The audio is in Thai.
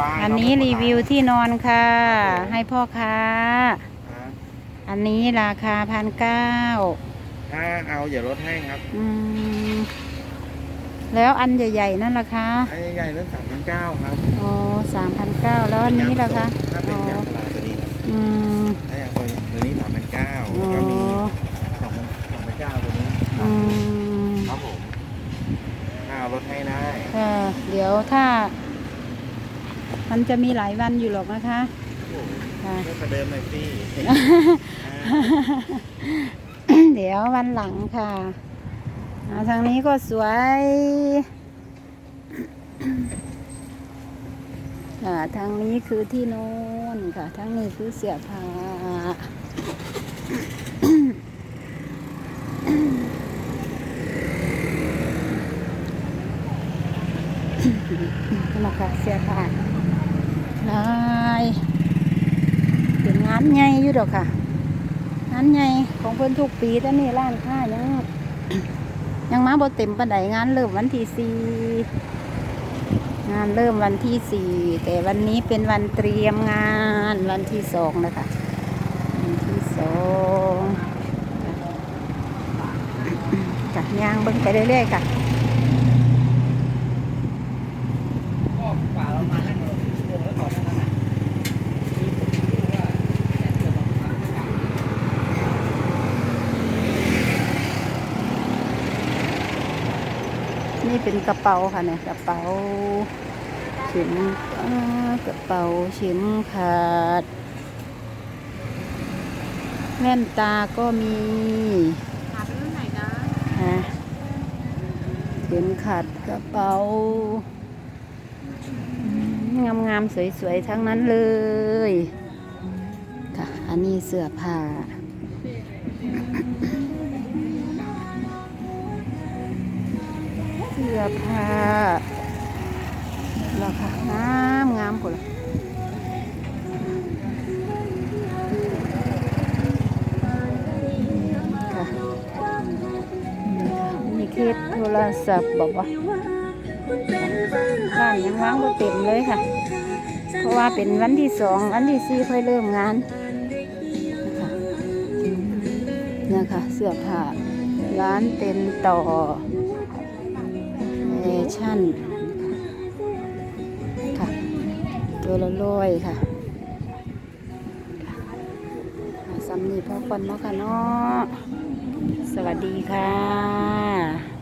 บายอันนี้รีวิวที่นอนค่ะ ให้พ่อค้าครับอันนี้ราคาพันเก้าถ้าเอาอย่าลดให้ครับแล้วอันใหญ่ๆนั่นล่ะคะไอ้ใหญ่ๆเรื่องสามพันเก้าครับอ๋อสามพันเก้าแล้วอันนี้ล่ะคะถ้าเป็นอ๋อยางพาราตัวนี้ครับอืมถ้าอย่างตัวนี้ตัวนี้สามพันเก้าอ๋อก็มีสองพันสองพันเก้าตัวนี้อืมครับผมถ้าเอาลดให้ได้เออเดี๋ยวถ้า มันจะมีหลายวันอยู่หรอกนะคะโอ้โหค่ะเพื่อประเดิมหน่อยสิเดี๋ยววันหลังค่ะอ่าทางนี้ก็สวยอ่าทางนี้คือที่นอนค่ะทางนี้คือเสียผ้ามาค่ะเสียผ้าลายเป็นงานใหญ่อยู่ดอกค่ะงานใหญ่ของเพิ่นทุกปีแต่นี่ร้านค้ายังยังมาบ่เต็มปานใดงานเริ่มวันที่สี่งานเริ่มวันที่สี่แต่วันนี้เป็นวันเตรียมงานวันที่สองนะคะวันที่สองค่ะย่างเบิ่งไปเรื่อยๆค่ะ นี่เป็นกระเป๋าค่ะเนี่ยกระเป๋าเข็มกระเป๋าเข็มขาดแว่นตาก็มีขาเป็นรุ่นไหนนะฮะเข็มขัดกระเป๋า งามๆสวยๆ ทั้งนั้นเลย ค่ะ อันนี้เสื้อผ้า เสื้อผ้าราคางามงามคนละค่ะมีเคสโทรศัพท์บอกว่าบ้านยังว่างก็เต็มเลยค่ะ เพราะว่าเป็นวันที่สองวันที่สี่ค่อยเริ่มงานนะคะเสื้อผ้าร้านเต็นต่อ เนชั่นค่ะตัวละร้อยค่ะซัมนี่พ่อคนเนาะค่ะเนาะสวัสดีค่ะ